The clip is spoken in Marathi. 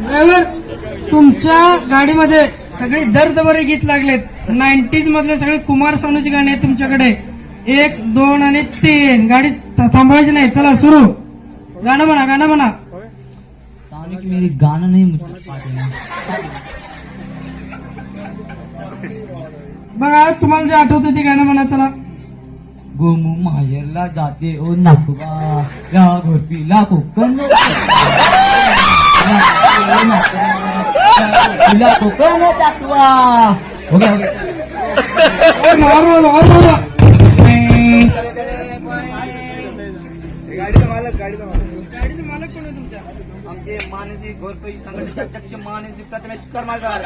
ड्रायव्हर तुमच्या गाडीमध्ये सगळे दर्दभरे गीत लागलेत. नाईन्टीज मधले सगळे कुमार सानूची गाणी आहेत तुमच्याकडे. एक दोन आणि तीन. गाडी थांबवायची नाही. चला सुरू. गाणं म्हणा गाणं म्हणा. सानिक मेरी गाना नहीं बघा तुम्हाला जे आठवतं ते गाणं म्हणा चला. गोमू माहेरला जाते ओ नागोबा या घोरपीला Konkan. Wala ko ka na Mansi घोरपई संघटनेचे अध्यक्ष मानसी प्रथमेश कर्माकार